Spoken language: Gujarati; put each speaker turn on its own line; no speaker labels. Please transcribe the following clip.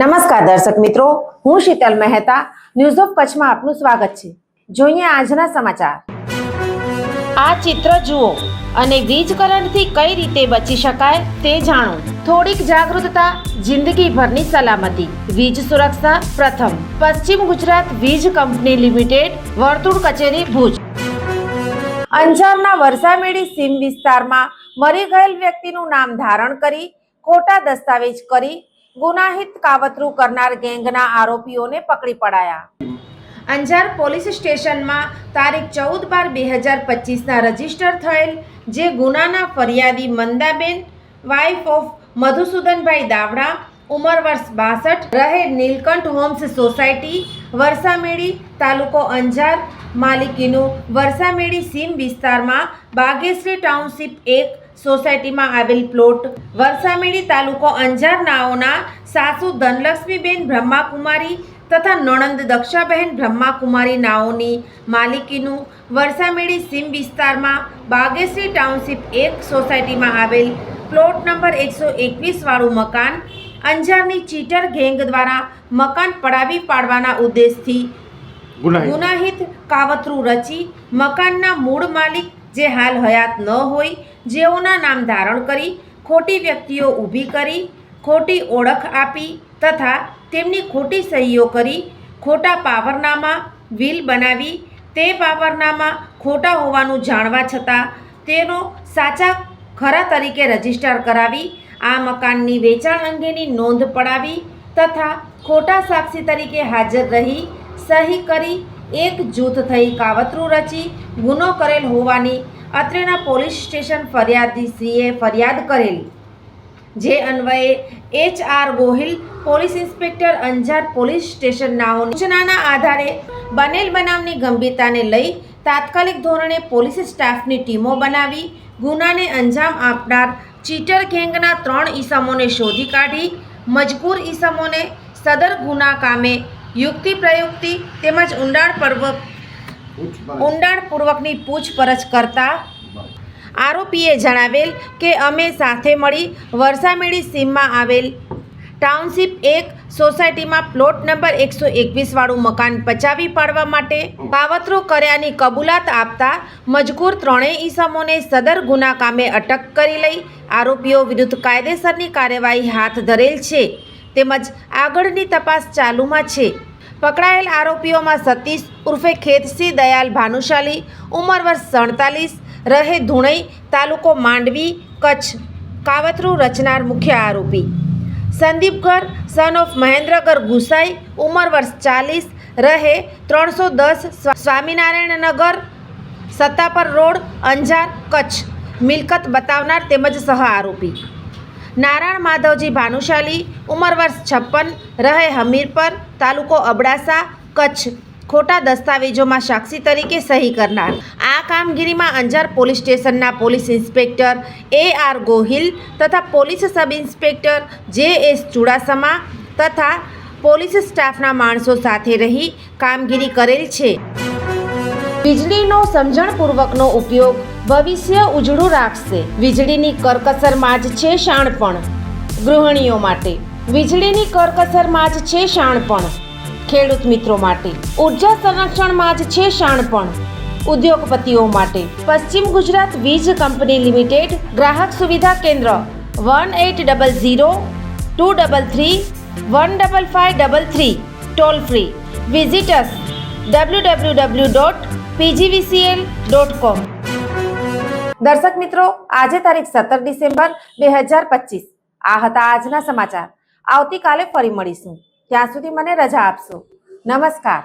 નમસ્કાર દર્શક મિત્રો હું શીતલ મહેતા ન્યૂઝ ઓફ કચ્છમાં આપનું સ્વાગત છે. જોઈએ આજના સમાચાર. આ ચિત્ર જુઓ અને વીજ કરંટથી કઈ રીતે બચી શકાય તે જાણો. થોડીક જાગૃતતા જિંદગીભરની સલામતી. વીજ સુરક્ષા પ્રથમ. પશ્ચિમ ગુજરાત વીજ કંપની લિમિટેડ વર્તુળ કચેરી ભુજ. અંજારના વરસામેડી સીમ વિસ્તારમાં મરી ગયેલ વ્યક્તિનું નામ ધારણ કરી ખોટા દસ્તાવેજ કરી ગુનાહિત કાવતરું કરનાર ગેંગના આરોપીઓને પકડી પડાયા. અંજાર પોલીસ સ્ટેશનમાં તારીખ ચૌદ બાર બે હજાર પચીસના રજિસ્ટર થયેલ જે ગુનાના ફરિયાદી મંદાબેન વાઇફ ઓફ મધુસૂદનભાઈ દાવડા, ઉંમર વર્ષ બાસઠ, રહે નીલકંઠ હોમ્સ સોસાયટી, વરસામેડી તાલુકો અંજાર, માલિકીનું વરસામેડી સીમ વિસ્તારમાં બાગેશ્રી ટાઉનશીપ એક સોસાયટીમાં આવેલ પ્લોટ. વરસામેડી તાલુકો અંજાર નાઓના સાસુ ધનલક્ષ્મીબેન બ્રહ્માકુમારી તથા નણંદ દક્ષાબહેન બ્રહ્માકુમારી નાઓની માલિકીનું વરસામેડી સીમ વિસ્તારમાં બાગેશ્રી ટાઉનશીપ એક સોસાયટીમાં આવેલ પ્લોટ નંબર એકસો એકવીસવાળું મકાન અંજારની ચીટર ગેંગ દ્વારા મકાન પડાવી પાડવાના ઉદ્દેશથી
ગુનાહિત.
ગુનાહિત કાવતરું રચી મકાનના મૂળ માલિક જે હાલ હયાત ન હોય, જેઓના નામ ધારણ કરી, ખોટી વ્યક્તિઓ ઊભી કરી, ખોટી ઓળખ આપી તથા તેમની ખોટી સહીઓ કરી, ખોટા પાવરનામા વિલ બનાવી, તે પાવરનામા ખોટા હોવાનું જાણવા છતાં તેનો સાચા ખરા તરીકે રજિસ્ટર કરાવી, આ મકાનની વેચાણ અંગેની નોંધ પડાવી તથા ખોટા સાક્ષી તરીકે હાજર રહી, સહી કરી એક જૂથ થઈ કાવતરું રચી ગુનો કરેલ હોવાની અત્રેના પોલીસ સ્ટેશન ફરિયાદીશ્રીએ ફરિયાદ કરેલી. જે અન્વયે H R Gohil, police inspector Anjar police સ્ટેશનના સૂચનાના આધારે બનેલ બનાવની ગંભીરતાને લઈ તાત્કાલિક ધોરણે પોલીસ સ્ટાફની ટીમો બનાવી ગુનાને અંજામ આપનાર ચીટર ગેંગના ત્રણ ઈસમોને શોધી કાઢી મજબૂર ઈસમોને સદર ગુના કામે યુક્તિ પ્રયુક્તિ તેમજ ઊંડાણપૂર્વક ઊંડાણપૂર્વકની પૂછપરછ કરતા આરોપીએ જણાવેલ કે અમે સાથે મળી વરસામેડી સીમમાં આવેલ ટાઉનશીપ એક સોસાયટીમાં પ્લોટ નંબર એકસો એકવીસવાળું મકાન પચાવી પાડવા માટે કાવતરો કર્યાની કબૂલાત આપતા મજકૂર ત્રણેય ઈસમોને સદર ગુના કામે અટક કરી લઈ આરોપીઓ વિરુદ્ધ કાયદેસરની કાર્યવાહી હાથ ધરેલ છે. તેમજ આગળની તપાસ ચાલુમાં છે. પકડાયેલ આરોપીઓમાં સતીશ ઉર્ફે ખેતસિંહ દયાલ ભાનુશાલી, ઉંમર વર્ષ સડતાલીસ, રહે ધુણઈ, તાલુકો માંડવી, કચ્છ. કાવતરું રચનાર મુખ્ય આરોપી. સંદીપગર સન ઓફ મહેન્દ્રગર ગુસાઈ, ઉંમર વર્ષ ચાલીસ, રહે ત્રણસો દસ સ્વામિનારાયણ નગર સત્તાપર રોડ, અંજાર, કચ્છ. મિલકત બતાવનાર તેમજ સહ આરોપી. નારાયણ માધવજી ભાનુશાલી, ઉંમર વર્ષ છપ્પન, રહે હમીરપર, તાલુકો અબડાસા, કચ્છ. ખોટા દસ્તાવેજોમાં સાક્ષી તરીકે સહી કરનાર. આ કામગીરીમાં અંજાર પોલીસ સ્ટેશનના police inspector A R Gohil તથા police sub inspector J S Chudasama તથા પોલીસ સ્ટાફના માણસો સાથે રહી કામગીરી કરેલ છે. વીજળીનો સમજણપૂર્વકનો ઉપયોગ ભવિષ્ય ઉજળું રાખશે. વીજળીની કરકસરમાં જ છે શાણપણ. ગૃહિણીઓ માટે, વીજળીની કરકસરમાં જ છે શાણપણ. ખેડૂત મિત્રો માટે, ઊર્જા સંરક્ષણમાં જ છે શાણપણ. ઉદ્યોગપતિઓ માટે, પશ્ચિમ ગુજરાત વીજ કંપની લિમિટેડ ગ્રાહક સુવિધા કેન્દ્ર one eight double zero two double three one double five double three, toll free. Visitors W dot PGVCL dot com દર્શક મિત્રો, આજે તારીખ સત્તર ડિસેમ્બર બે હજાર પચીસ. આ હતા આજના સમાચાર. આવતીકાલે ફરી મળીશું. ત્યાં સુધી મને રજા આપશો. નમસ્કાર.